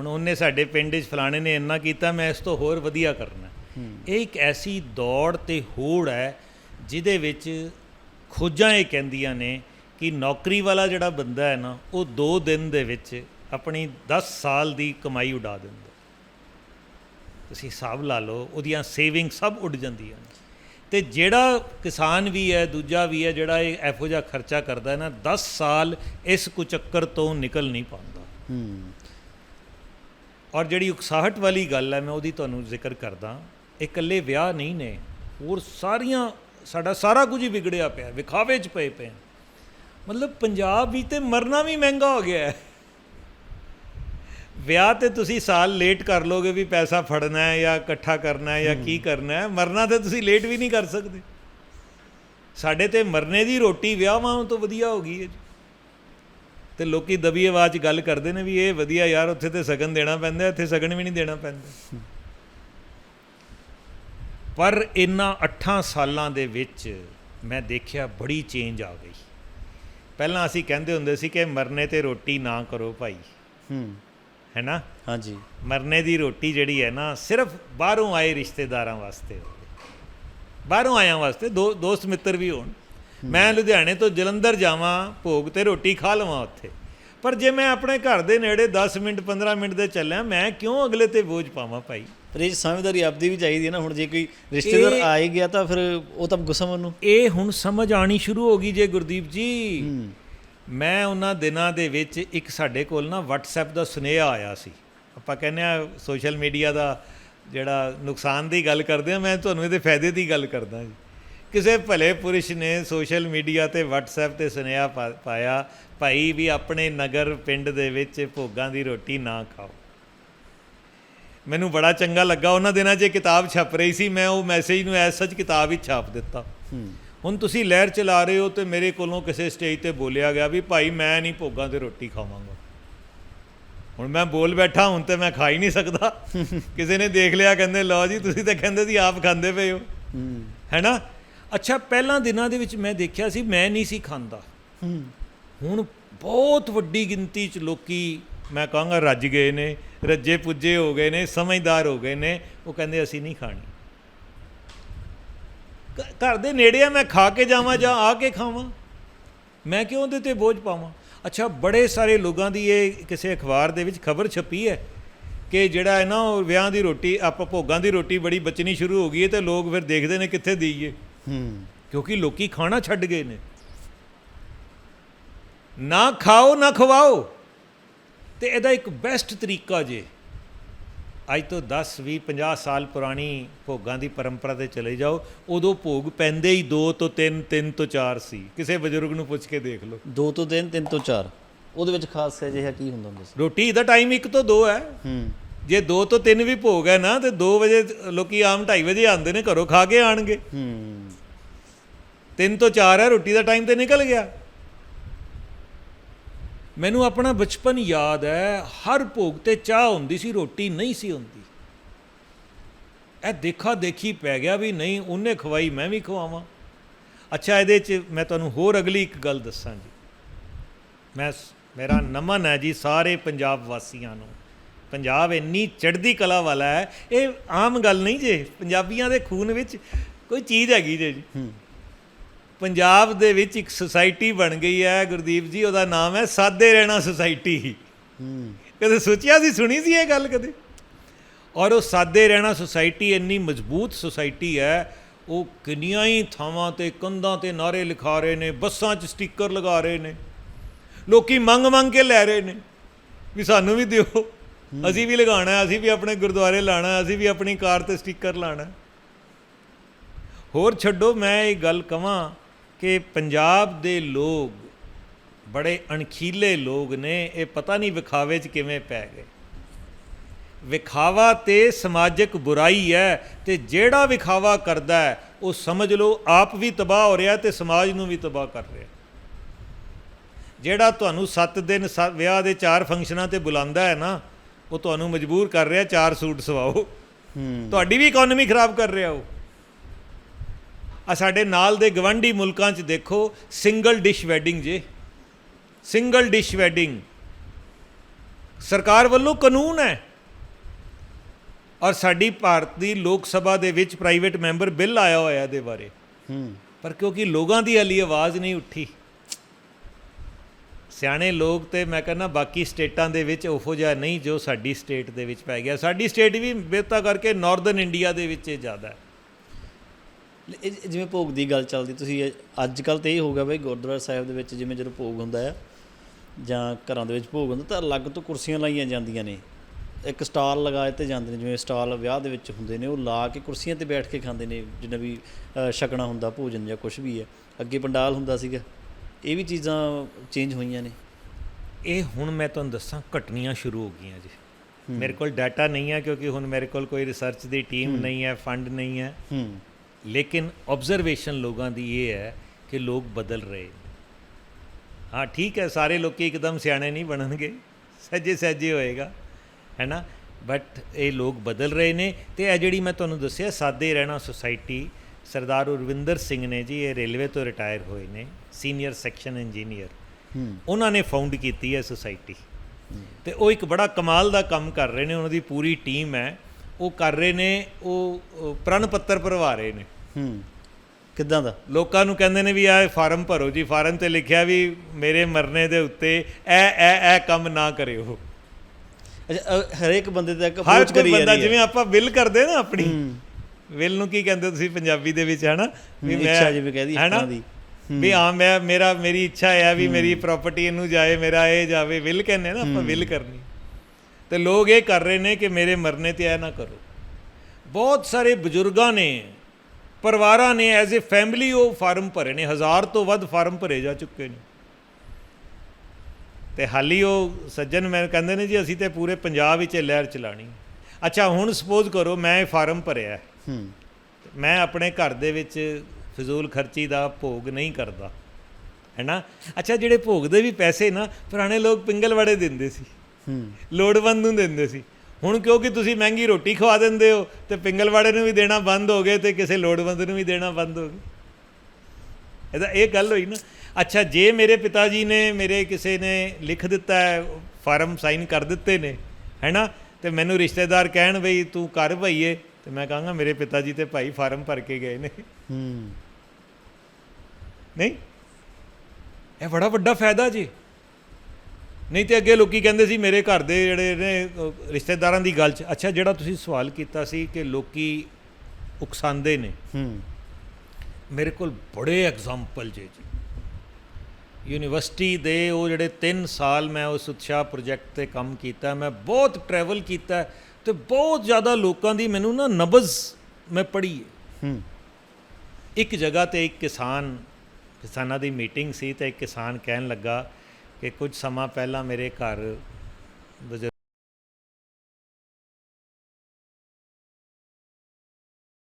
ਹੁਣ ਉਹਨੇ ਸਾਡੇ ਪਿੰਡ 'ਚ ਫਲਾਣੇ ਨੇ ਇੰਨਾ ਕੀਤਾ ਮੈਂ ਇਸ ਤੋਂ ਹੋਰ ਵਧੀਆ ਕਰਨਾ। ਇਹ ਇੱਕ ਐਸੀ ਦੌੜ ਤੇ ਹੋੜ ਹੈ ਜਿਹਦੇ ਵਿੱਚ ਖੋਜਾਂ ਇਹ ਕਹਿੰਦੀਆਂ ਨੇ ਕਿ ਨੌਕਰੀ ਵਾਲਾ ਜਿਹੜਾ ਬੰਦਾ ਹੈ ਨਾ ਉਹ 2 ਦਿਨ ਦੇ ਵਿੱਚ ਆਪਣੀ 10 ਸਾਲ ਦੀ ਕਮਾਈ ਉਡਾ ਦਿੰਦਾ। ਤੁਸੀਂ ਹਿਸਾਬ ਲਾ ਲਓ ਉਹਦੀਆਂ ਸੇਵਿੰਗ ਸਭ ਉੱਡ ਜਾਂਦੀਆਂ ਨੇ। ਤੇ ਜਿਹੜਾ ਕਿਸਾਨ ਵੀ ਹੈ ਦੂਜਾ ਵੀ ਹੈ ਜਿਹੜਾ ਇਹ ਇਹੋ ਜਿਹਾ ਖਰਚਾ ਕਰਦਾ ਹੈ ਨਾ 10 ਸਾਲ ਇਸ ਕੁਚੱਕਰ ਤੋਂ ਨਿਕਲ ਨਹੀਂ ਪਾਉਂਦਾ। ਹੂੰ। ਔਰ ਜਿਹੜੀ ਉਕਸਾਹਟ ਵਾਲੀ ਗੱਲ ਹੈ ਮੈਂ ਉਹਦੀ ਤੁਹਾਨੂੰ ਜ਼ਿਕਰ ਕਰਦਾ। ਇਕੱਲੇ ਵਿਆਹ ਨਹੀਂ ਨੇ ਹੋਰ ਸਾਰੀਆਂ ਸਾਡਾ ਸਾਰਾ ਕੁਝ ਹੀ ਵਿਗੜਿਆ ਪਿਆ ਵਿਖਾਵੇ 'ਚ ਪਏ ਪਏ। ਮਤਲਬ ਪੰਜਾਬ ਵੀ ਤੇ ਮਰਨਾ ਵੀ ਮਹਿੰਗਾ ਹੋ ਗਿਆ ਹੈ। ਵਿਆਹ ਤੇ ਤੁਸੀਂ ਸਾਲ ਲੇਟ ਕਰ ਲੋਗੇ ਵੀ ਪੈਸਾ ਫੜਨਾ ਹੈ ਜਾਂ ਇਕੱਠਾ ਕਰਨਾ ਹੈ ਜਾਂ ਕੀ ਕਰਨਾ ਹੈ ਮਰਨਾ ਤੇ ਤੁਸੀਂ ਲੇਟ ਵੀ ਨਹੀਂ ਕਰ ਸਕਦੇ। ਸਾਡੇ ਤੇ ਮਰਨੇ ਦੀ ਰੋਟੀ ਵਿਆਹਾਂ ਤੋਂ ਵਧੀਆ ਹੋ ਗਈ ਹੈ ਜੀ। ਤੇ ਲੋਕੀ ਦਬੀ ਆਵਾਜ਼ 'ਚ ਗੱਲ ਕਰਦੇ ਨੇ ਵੀ ਇਹ ਵਧੀਆ ਯਾਰ ਉੱਥੇ ਤੇ ਸਗਨ ਦੇਣਾ ਪੈਂਦਾ ਇੱਥੇ ਸਗਨ ਵੀ ਨਹੀਂ ਦੇਣਾ ਪੈਂਦਾ। ਪਰ ਇਨ੍ਹਾਂ 8 ਸਾਲਾਂ ਦੇ ਵਿੱਚ ਮੈਂ ਦੇਖਿਆ ਬੜੀ ਚੇਂਜ ਆ ਗਈ। ਪਹਿਲਾਂ ਅਸੀਂ ਕਹਿੰਦੇ ਹੁੰਦੇ ਸੀ ਕਿ ਮਰਨੇ ਤੇ ਰੋਟੀ ਨਾ ਕਰੋ ਭਾਈ। ਹੂੰ। ਹੈ ਨਾ? ਹਾਂਜੀ। ਮਰਨੇ ਦੀ ਰੋਟੀ ਜਿਹੜੀ ਹੈ ਨਾ ਸਿਰਫ ਬਾਹਰੋਂ ਆਏ ਰਿਸ਼ਤੇਦਾਰਾਂ ਵਾਸਤੇ। ਬਾਹਰੋਂ ਆਇਆਂ ਵਾਸਤੇ ਦੋ ਦੋਸਤ ਮਿੱਤਰ ਵੀ ਹੋਣ। ਮੈਂ ਲੁਧਿਆਣੇ ਤੋਂ ਜਲੰਧਰ ਜਾਵਾਂ ਭੋਗ ਤੇ ਰੋਟੀ ਖਾ ਲਵਾਂ ਉੱਥੇ। ਪਰ ਜੇ ਮੈਂ ਆਪਣੇ ਘਰ ਦੇ ਨੇੜੇ 10 ਮਿੰਟ 15 ਮਿੰਟ ਦੇ ਚੱਲਿਆ ਮੈਂ ਕਿਉਂ ਅਗਲੇ ਤੇ ਬੋਝ ਪਾਵਾਂ ਭਾਈ? ਪਰ ਇਹ ਸਮਝਦਾਰੀ ਆਪਦੀ ਵੀ ਚਾਹੀਦੀ ਹੈ ਨਾ ਹੁਣ ਜੇ ਕੋਈ ਰਿਸ਼ਤੇਦਾਰ ਆ ਹੀ ਗਿਆ ਤਾਂ ਫਿਰ ਉਹ ਤਾਂ ਗੁੱਸਾ ਮੰਨੂ। ਇਹ ਹੁਣ ਸਮਝ ਆਣੀ ਸ਼ੁਰੂ ਹੋ ਗਈ ਜੇ ਗੁਰਦੀਪ ਜੀ। ਮੈਂ ਉਹਨਾਂ ਦਿਨਾਂ ਦੇ ਵਿੱਚ ਇੱਕ ਸਾਡੇ ਕੋਲ ਨਾ WhatsApp ਦਾ ਸੁਨੇਹਾ ਆਇਆ ਸੀ। ਆਪਾਂ ਕਹਿੰਦੇ ਆ ਸੋਸ਼ਲ ਮੀਡੀਆ ਦਾ ਜਿਹੜਾ ਨੁਕਸਾਨ ਦੀ ਗੱਲ ਕਰਦੇ ਆ ਮੈਂ ਤੁਹਾਨੂੰ ਇਹਦੇ ਫਾਇਦੇ ਦੀ ਗੱਲ ਕਰਦਾ ਜੀ। ਕਿਸੇ ਭਲੇ ਪੁਰਸ਼ ਨੇ ਸੋਸ਼ਲ ਮੀਡੀਆ ਤੇ WhatsApp ਤੇ ਸੁਨੇਹਾ ਪਾਇਆ ਭਾਈ ਵੀ ਆਪਣੇ ਨਗਰ ਪਿੰਡ ਦੇ ਵਿੱਚ ਭੋਗਾਂ ਦੀ ਰੋਟੀ ਨਾ ਖਾਓ। ਮੈਨੂੰ ਬੜਾ ਚੰਗਾ ਲੱਗਾ ਉਹਨਾਂ ਦਿਨਾਂ 'ਚ ਕਿਤਾਬ ਛਪ ਰਹੀ ਸੀ ਮੈਂ ਉਹ ਮੈਸੇਜ ਨੂੰ ਐਸ ਸੱਚ ਕਿਤਾਬ ਵਿੱਚ ਛਾਪ ਦਿੱਤਾ। ਹੂੰ। ਹੁਣ ਤੁਸੀਂ ਲਹਿਰ ਚਲਾ ਰਹੇ ਹੋ ਤੇ ਮੇਰੇ ਕੋਲੋਂ ਕਿਸੇ ਸਟੇਜ ਤੇ ਬੋਲਿਆ ਗਿਆ ਵੀ ਭਾਈ ਮੈਂ ਨਹੀਂ ਭੋਗਾਂ ਤੇ ਰੋਟੀ ਖਾਵਾਂਗਾ। ਹੁਣ ਮੈਂ ਬੋਲ ਬੈਠਾ ਹੁਣ ਤੇ ਮੈਂ ਖਾ ਹੀ ਨਹੀਂ ਸਕਦਾ। ਕਿਸੇ ਨੇ ਦੇਖ ਲਿਆ ਕਹਿੰਦੇ ਲਓ ਜੀ ਤੁਸੀਂ ਤਾਂ ਕਹਿੰਦੇ ਸੀ ਆਪ ਖਾਂਦੇ ਪਏ ਹੋ। ਹੂੰ। ਹੈਨਾ? ਅੱਛਾ ਪਹਿਲਾਂ ਦਿਨਾਂ ਦੇ ਵਿੱਚ ਮੈਂ ਦੇਖਿਆ ਸੀ ਮੈਂ ਨਹੀਂ ਸੀ ਖਾਂਦਾ। ਹੂੰ। ਹੁਣ ਬਹੁਤ ਵੱਡੀ ਗਿਣਤੀ 'ਚ ਲੋਕੀ ਮੈਂ ਕਹਾਂਗਾ ਰੱਜ ਗਏ ਨੇ ਰੱਜੇ ਪੁੱਜੇ ਹੋ ਗਏ ਨੇ ਸਮਝਦਾਰ ਹੋ ਗਏ ਨੇ ਉਹ ਕਹਿੰਦੇ ਅਸੀਂ ਨਹੀਂ ਖਾਣੀ। ਘਰ ਦੇ ਨੇੜੇ ਆ ਮੈਂ ਖਾ ਕੇ ਜਾਵਾਂ ਜਾਂ ਆ ਕੇ ਖਾਵਾਂ? ਮੈਂ ਕਿਉਂ ਉਹਦੇ ਤੇ ਬੋਝ ਪਾਵਾਂ? ਅੱਛਾ ਬੜੇ ਸਾਰੇ ਲੋਕਾਂ ਦੀ ਇਹ ਕਿਸੇ ਅਖਬਾਰ ਦੇ ਵਿੱਚ ਖਬਰ ਛਪੀ ਹੈ ਕਿ ਜਿਹੜਾ ਹੈ ਨਾ ਉਹ ਵਿਆਹ ਦੀ ਰੋਟੀ ਆਪਾਂ ਭੋਗਾਂ ਦੀ ਰੋਟੀ ਬੜੀ ਬਚਣੀ ਸ਼ੁਰੂ ਹੋ ਗਈ ਹੈ ਤੇ ਲੋਕ ਫਿਰ ਦੇਖਦੇ ਨੇ ਕਿੱਥੇ ਦੇਈਏ। ਹੂੰ। ਕਿਉਂਕਿ ਲੋਕੀ ਖਾਣਾ ਛੱਡ ਗਏ ਨੇ। ਨਾ ਖਾਓ ਨਾ ਖਵਾਓ। ਤੇ ਇਹਦਾ ਇੱਕ ਬੈਸਟ ਤਰੀਕਾ ਜੇ। ਅੱਜ ਤੋਂ 10 20 50 ਸਾਲ ਪੁਰਾਣੀ ਭੋਗਾਂ ਦੀ ਪਰੰਪਰਾ ਤੇ ਚਲੇ ਜਾਓ। ਉਦੋਂ ਭੋਗ ਪੈਂਦੇ ਹੀ 2 ਤੋਂ 3 3 ਤੋਂ 4 ਸੀ। ਕਿਸੇ ਬਜ਼ੁਰਗ ਨੂੰ ਪੁੱਛ ਕੇ ਦੇਖ ਲਓ। ਦੋ ਤੋਂ ਤਿੰਨ ਤਿੰਨ ਤੋਂ ਚਾਰ। ਉਹਦੇ ਵਿੱਚ ਖਾਸ ਜਿਹਾ ਕੀ ਹੁੰਦਾ ਹੁੰਦਾ ਸੀ? ਰੋਟੀ ਦਾ ਟਾਈਮ 1 ਤੋਂ 2 ਹੈ। ਹੂੰ। ਜੇ 2 ਤੋਂ 3 ਵੀ ਭੋਗ ਹੈ ਨਾ ਤੇ 2 ਵਜੇ ਲੋਕੀ ਆਮ 2:30 ਵਜੇ ਆਉਂਦੇ ਨੇ ਘਰੋਂ ਖਾ ਕੇ ਆਣਗੇ। ਹੂੰ। ਤਿੰਨ ਤੋਂ ਚਾਰ ਹੈ, ਰੋਟੀ ਦਾ ਟਾਈਮ ਤੇ ਨਿਕਲ ਗਿਆ। ਮੈਨੂੰ ਆਪਣਾ ਬਚਪਨ ਯਾਦ ਹੈ, ਹਰ ਭੋਗ ਤੇ ਚਾਹ ਹੁੰਦੀ ਸੀ, ਰੋਟੀ ਨਹੀਂ ਸੀ ਹੁੰਦੀ। ਇਹ ਦੇਖਾ ਦੇਖੀ ਪੈ ਗਿਆ ਵੀ ਨਹੀਂ, ਉਹਨੇ ਖਵਾਈ ਮੈਂ ਵੀ ਖਵਾਵਾਂ। ਅੱਛਾ, ਇਹਦੇ 'ਚ ਮੈਂ ਤੁਹਾਨੂੰ ਹੋਰ ਅਗਲੀ ਇੱਕ ਗੱਲ ਦੱਸਾਂ ਜੀ। ਮੈਂ ਮੇਰਾ ਨਮਨ ਹੈ ਜੀ ਸਾਰੇ ਪੰਜਾਬ ਵਾਸੀਆਂ ਨੂੰ। ਪੰਜਾਬ ਇੰਨੀ ਚੜ੍ਹਦੀ ਕਲਾ ਵਾਲਾ ਹੈ। ਇਹ ਆਮ ਗੱਲ ਨਹੀਂ ਜੇ, ਪੰਜਾਬੀਆਂ ਦੇ ਖੂਨ ਵਿੱਚ ਕੋਈ ਚੀਜ਼ ਹੈਗੀ ਜੇ ਜੀ। ਪੰਜਾਬ ਦੇ ਵਿੱਚ ਇੱਕ ਸੁਸਾਇਟੀ ਬਣ ਗਈ ਹੈ, ਗੁਰਦੀਪ ਜੀ, ਉਹਦਾ ਨਾਮ ਹੈ ਸਾਦੇ ਰਹਿਣਾ ਸੁਸਾਇਟੀ। ਹੂੰ ਕਦੇ ਸੋਚਿਆ ਸੀ, ਸੁਣੀ ਸੀ ਇਹ ਗੱਲ ਕਦੇ? ਔਰ ਉਹ ਸਾਦੇ ਰਹਿਣਾ ਸੁਸਾਇਟੀ ਇੰਨੀ ਮਜ਼ਬੂਤ ਸੁਸਾਇਟੀ ਹੈ, ਉਹ ਕਿੰਨੀਆਂ ਹੀ ਥਾਵਾਂ ਤੇ, ਕੰਧਾਂ ਤੇ ਨਾਰੇ ਲਿਖਾ ਰਹੇ ਨੇ, ਬੱਸਾਂ 'ਚ ਸਟicker ਲਗਾ ਰਹੇ ਨੇ, ਲੋਕੀ ਮੰਗ ਮੰਗ ਕੇ ਲੈ ਰਹੇ ਨੇ, ਵੀ ਸਾਨੂੰ ਵੀ ਦਿਓ। ਅਸੀਂ ਵੀ ਲਗਾਉਣਾ ਅਸੀਂ ਵੀ ਆਪਣੇ ਗੁਰਦੁਆਰੇ ਲਾਣਾ ਅਸੀਂ ਵੀ ਆਪਣੀ ਕਾਰ ਤੇ ਸਟicker ਲਾਣਾ ਹੋਰ ਛੱਡੋ, ਮੈਂ ਇਹ ਗੱਲ ਕਵਾਂ ਕਿ ਪੰਜਾਬ ਦੇ ਲੋਕ ਬੜੇ ਅਣਖੀਲੇ ਲੋਕ ਨੇ ਇਹ ਪਤਾ ਨਹੀਂ ਵਿਖਾਵੇ 'ਚ ਕਿਵੇਂ ਪੈ ਗਏ। ਵਿਖਾਵਾ ਤੇ ਸਮਾਜਿਕ ਬੁਰਾਈ ਹੈ ਤੇ ਜਿਹੜਾ ਵਿਖਾਵਾ ਕਰਦਾ ਹੈ ਉਹ ਸਮਝ ਲਓ ਆਪ ਵੀ ਤਬਾਹ ਹੋ ਰਿਹਾ ਤੇ ਸਮਾਜ ਨੂੰ ਵੀ ਤਬਾਹ ਕਰ ਰਿਹਾ। ਜਿਹੜਾ ਤੁਹਾਨੂੰ 7 ਦਿਨ ਵਿਆਹ ਦੇ ਚਾਰ ਫੰਕਸ਼ਨਾਂ ਤੇ ਬੁਲਾਉਂਦਾ ਹੈ ਨਾ ਉਹ ਤੁਹਾਨੂੰ ਮਜਬੂਰ ਕਰ ਰਿਹਾ ਚਾਰ ਸੂਟ ਸਵਾਓ। ਤੁਹਾਡੀ ਵੀ ਇਕਨੋਮੀ ਖਰਾਬ ਕਰ ਰਿਹਾ ਉਹ। ਆ ਸਾਡੇ ਨਾਲ ਦੇ ਗਵੰਡੀ ਮੁਲਕਾਂ 'ਚ ਦੇਖੋ ਸਿੰਗਲ ਡਿਸ਼ ਵੈਡਿੰਗ ਜੇ। ਸਿੰਗਲ ਡਿਸ਼ ਵੈਡਿੰਗ ਸਰਕਾਰ ਵੱਲੋਂ ਕਾਨੂੰਨ ਹੈ। ਔਰ ਸਾਡੀ ਭਾਰਤ ਦੀ ਲੋਕ ਸਭਾ ਦੇ ਵਿੱਚ ਪ੍ਰਾਈਵੇਟ ਮੈਂਬਰ ਬਿੱਲ ਆਇਆ ਹੋਇਆ ਇਹਦੇ ਬਾਰੇ। ਹੂੰ। ਪਰ ਕਿਉਂਕਿ ਲੋਕਾਂ ਦੀ ਹਾਲੀ ਆਵਾਜ਼ ਨਹੀਂ ਉੱਠੀ। ਸਿਆਣੇ ਲੋਕ ਤੇ ਮੈਂ ਕਹਿੰਦਾ ਬਾਕੀ ਸਟੇਟਾਂ ਦੇ ਵਿੱਚ ਉਹੋ ਜਿਹਾ ਨਹੀਂ ਜੋ ਸਾਡੀ ਸਟੇਟ ਦੇ ਵਿੱਚ ਪੈ ਗਿਆ। ਸਾਡੀ ਸਟੇਟ ਵੀ ਬਿਹਤਾ ਕਰਕੇ ਨਾਰਥਰਨ ਇੰਡੀਆ ਦੇ ਵਿੱਚ ਇਹ ਜ਼ਿਆਦਾ ਹੈ। ਇਹ ਜਿਵੇਂ ਭੋਗ ਦੀ ਗੱਲ ਚੱਲਦੀ ਤੁਸੀਂ ਅੱਜ ਕੱਲ ਤੇ ਇਹ ਹੋ ਗਿਆ ਬਈ ਗੁਰਦੁਆਰਾ ਸਾਹਿਬ ਦੇ ਵਿੱਚ ਜਿਵੇਂ ਜਦੋਂ ਭੋਗ ਹੁੰਦਾ ਆ ਜਾਂ ਘਰਾਂ ਦੇ ਵਿੱਚ ਭੋਗ ਹੁੰਦਾ ਤਾਂ ਅਲੱਗ ਤੋਂ ਕੁਰਸੀਆਂ ਲਾਈਆਂ ਜਾਂਦੀਆਂ ਨੇ। ਇੱਕ ਸਟਾਲ ਲਗਾਏ ਤੇ ਜਾਂਦੇ ਨੇ ਜਿਵੇਂ ਸਟਾਲ ਵਿਆਹ ਦੇ ਵਿੱਚ ਹੁੰਦੇ ਨੇ ਉਹ ਲਾ ਕੇ ਕੁਰਸੀਆਂ ਤੇ ਬੈਠ ਕੇ ਖਾਂਦੇ ਨੇ ਜਿੰਨਾ ਵੀ ਛਕਣਾ ਹੁੰਦਾ ਭੋਜਨ ਜਾਂ ਕੁਝ ਵੀ ਹੈ। ਅੱਗੇ ਪੰਡਾਲ ਹੁੰਦਾ ਸੀਗਾ ਇਹ ਵੀ ਚੀਜ਼ਾਂ ਚੇਂਜ ਹੋਈਆਂ ਨੇ। ਇਹ ਹੁਣ ਮੈਂ ਤੁਹਾਨੂੰ ਦੱਸਾਂ ਘਟਨੀਆਂ ਸ਼ੁਰੂ ਹੋ ਗਈਆਂ ਜੀ। ਮੇਰੇ ਕੋਲ ਡਾਟਾ ਨਹੀਂ ਹੈ ਕਿਉਂਕਿ ਹੁਣ ਮੇਰੇ ਕੋਲ ਕੋਈ ਰਿਸਰਚ ਦੀ ਟੀਮ ਨਹੀਂ ਹੈ ਫੰਡ ਨਹੀਂ ਹੂੰ। ਲੇਕਿਨ ਆਬਜ਼ਰਵੇਸ਼ਨ ਲੋਕਾਂ ਦੀ ਇਹ ਹੈ ਕਿ ਲੋਕ ਬਦਲ ਰਹੇ। ਹਾਂ ਠੀਕ ਹੈ ਸਾਰੇ ਲੋਕੀ ਇੱਕਦਮ ਸਿਆਣੇ ਨਹੀਂ ਬਣਨਗੇ ਸੱਜੇ ਸੱਜੇ ਹੋਏਗਾ ਹੈ ਨਾ ਬਟ ਇਹ ਲੋਕ ਬਦਲ ਰਹੇ ਨੇ ਤੇ ਇਹ ਜਿਹੜੀ ਮੈਂ ਤੁਹਾਨੂੰ ਦੱਸਿਆ ਸਾਦੇ ਰਹਿਣਾ ਸੁਸਾਇਟੀ ਸਰਦਾਰ ਉਰਵਿੰਦਰ ਸਿੰਘ ਨੇ ਜੀ ਇਹ ਰੇਲਵੇ ਤੋਂ ਰਿਟਾਇਰ ਹੋਏ ਨੇ ਸੀਨੀਅਰ ਸੈਕਸ਼ਨ ਇੰਜੀਨੀਅਰ ਉਹਨਾਂ ਨੇ ਫਾਊਂਡ ਕੀਤੀ ਹੈ ਸੁਸਾਇਟੀ ਤੇ ਉਹ ਇੱਕ ਬੜਾ ਕਮਾਲ ਦਾ ਕੰਮ ਕਰ ਰਹੇ ਨੇ ਉਹਨਾਂ ਦੀ ਪੂਰੀ ਟੀਮ ਹੈ। ਉਹ ਕਰ ਰਹੇ ਨੇ ਉਹ ਪ੍ਰਣ ਪੱਤਰ ਭਰਵਾ ਰਹੇ ਨੇ। ਹੂੰ ਕਿੱਦਾਂ ਦਾ? ਲੋਕਾਂ ਨੂੰ ਕਹਿੰਦੇ ਨੇ ਵੀ ਆਹ ਫਾਰਮ ਭਰੋ ਜੀ ਫਾਰਮ ਤੇ ਲਿਖਿਆ ਵੀ ਮੇਰੇ ਮਰਨੇ ਦੇ ਉੱਤੇ ਇਹ ਇਹ ਇਹ ਕੰਮ ਨਾ ਕਰਿਓ ਅੱਛਾ ਹਰੇਕ ਬੰਦੇ ਤੱਕ ਕੋਈ ਕਰੀ ਜਾ ਬੰਦਾ ਰਹੀ ਹੈ। ਜਿਵੇਂ ਆਪਾਂ ਵਿਲ ਕਰਦੇ ਨਾ ਆਪਣੀ। ਵਿਲ ਨੂੰ ਕੀ ਕਹਿੰਦੇ ਤੁਸੀਂ ਪੰਜਾਬੀ ਦੇ ਵਿੱਚ ਹਨਾ? ਹੂੰ, ਇੱਛਾ ਜਿਵੇਂ ਕਹਿ ਦਈਏ ਇਸ ਹਨਾ? ਤਰ੍ਹਾਂ ਦੀ। ਵੀ ਹਾਂ ਮੈਂ ਮੇਰਾ ਮੇਰੀ ਇੱਛਾ ਹੈ ਵੀ ਮੇਰੀ ਪ੍ਰਾਪਰਟੀ ਇਹਨੂੰ ਜਾਏ ਮੇਰਾ ਇਹ ਜਾਵੇ। ਵਿਲ ਕਹਿੰਦੇ ਨਾ ਆਪਾਂ ਵਿਲ ਕਰਨੀ। ਤੇ ਲੋਕ ਇਹ ਕਰ ਰਹੇ ਨੇ ਕਿ ਮੇਰੇ ਮਰਨੇ ਤੇ ਇਹ ਨਾ ਕਰੋ। ਬਹੁਤ ਸਾਰੇ ਬਜ਼ੁਰਗਾਂ ਨੇ ਪਰਿਵਾਰਾਂ ਨੇ ਐਜ਼ ਅ ਫੈਮਿਲੀ ਉਹ ਫਾਰਮ ਭਰੇ ਨੇ ਹਜ਼ਾਰ ਤੋਂ ਵੱਧ ਫਾਰਮ ਭਰੇ ਜਾ ਚੁੱਕੇ ਨੇ। ਤੇ ਹਾਲੀ ਉਹ ਸੱਜਣ ਮੈਂ ਕਹਿੰਦੇ ਨੇ ਜੀ ਅਸੀਂ ਤੇ ਪੂਰੇ ਪੰਜਾਬ ਵਿੱਚ ਇਹ ਲਹਿਰ ਚਲਾਣੀ। ਅੱਛਾ ਹੁਣ ਸਪੋਜ਼ ਕਰੋ ਮੈਂ ਇਹ ਫਾਰਮ ਭਰਿਆ। ਹੈ। ਮੈਂ ਆਪਣੇ ਘਰ ਦੇ ਵਿੱਚ ਫਜ਼ੂਲ ਖਰਚੀ ਦਾ ਭੋਗ ਨਹੀਂ ਕਰਦਾ। ਹੈਨਾ? ਅੱਛਾ ਜਿਹੜੇ ਭੋਗ ਦੇ ਵੀ ਪੈਸੇ ਨਾ ਪੁਰਾਣੇ ਲੋਕ ਪਿੰਗਲਵਾੜੇ ਦਿੰਦੇ ਸੀ। ਲੋੜਵੰਦ ਨੂੰ ਦਿੰਦੇ ਸੀ। ਹੁਣ ਕਿਉਂਕਿ ਤੁਸੀਂ ਮਹਿੰਗੀ ਰੋਟੀ ਖਵਾ ਦਿੰਦੇ ਹੋ ਤੇ ਪਿੰਗਲਵਾੜੇ ਨੂੰ ਵੀ ਦੇਣਾ ਬੰਦ ਹੋ ਗਏ ਤੇ ਕਿਸੇ ਲੋੜਵੰਦ ਨੂੰ ਵੀ ਦੇਣਾ ਬੰਦ ਹੋ ਗਏ। ਇਹਦਾ ਇਹ ਗੱਲ ਹੋਈ ਨਾ। ਅੱਛਾ ਜੇ ਮੇਰੇ ਪਿਤਾ ਜੀ ਨੇ ਮੇਰੇ ਕਿਸੇ ਨੇ ਲਿਖ ਦਿੱਤਾ ਹੈ ਫਾਰਮ ਸਾਈਨ ਕਰ ਦਿੱਤੇ ਨੇ ਹੈਨਾ? ਤੇ ਮੈਨੂੰ ਰਿਸ਼ਤੇਦਾਰ ਕਹਿਣ ਬਈ ਤੂੰ ਕਰ ਭਈਏ ਤੇ ਮੈਂ ਕਹਾਂਗਾ ਮੇਰੇ ਪਿਤਾ ਜੀ ਤੇ ਭਾਈ ਫਾਰਮ ਭਰ ਕੇ ਗਏ ਨੇ। ਹੂੰ। ਨਹੀਂ? ਇਹ ਬੜਾ ਵੱਡਾ ਫਾਇਦਾ ਜੀ। ਨਹੀਂ ਤੇ ਅੱਗੇ ਲੋਕੀ ਕਹਿੰਦੇ ਸੀ ਮੇਰੇ ਘਰ ਦੇ ਜਿਹੜੇ ਨੇ ਰਿਸ਼ਤੇਦਾਰਾਂ ਦੀ ਗੱਲ 'ਚ ਅੱਛਾ ਜਿਹੜਾ ਤੁਸੀਂ ਸਵਾਲ ਕੀਤਾ ਸੀ ਕਿ ਲੋਕੀ ਉਕਸਾਉਂਦੇ ਨੇ। ਹੂੰ। ਮੇਰੇ ਕੋਲ ਬੜੇ ਐਗਜ਼ਾਮਪਲ ਜੇ ਜੀ। ਯੂਨੀਵਰਸਿਟੀ ਦੇ ਉਹ ਜਿਹੜੇ 3 ਸਾਲ ਮੈਂ ਉਸ ਉਤਸ਼ਾਹ ਪ੍ਰੋਜੈਕਟ ਤੇ ਕੰਮ ਕੀਤਾ ਮੈਂ ਬਹੁਤ ਟਰੈਵਲ ਕੀਤਾ ਤੇ ਬਹੁਤ ਜ਼ਿਆਦਾ ਲੋਕਾਂ ਦੀ ਮੈਨੂੰ ਨਾ ਨਬਜ਼ ਮੈਂ ਪੜ੍ਹੀ ਹੂੰ। ਇੱਕ ਜਗ੍ਹਾ ਤੇ ਇੱਕ ਕਿਸਾਨ ਕਿਸਾਨਾਂ ਦੀ ਮੀਟਿੰਗ ਸੀ ਤੇ ਇੱਕ ਕਿਸਾਨ ਕਹਿਣ ਲੱਗਾ ਕਿ ਕੁਝ ਸਮਾਂ ਪਹਿਲਾਂ ਮੇਰੇ ਘਰ ਬਜ਼ੁਰਗ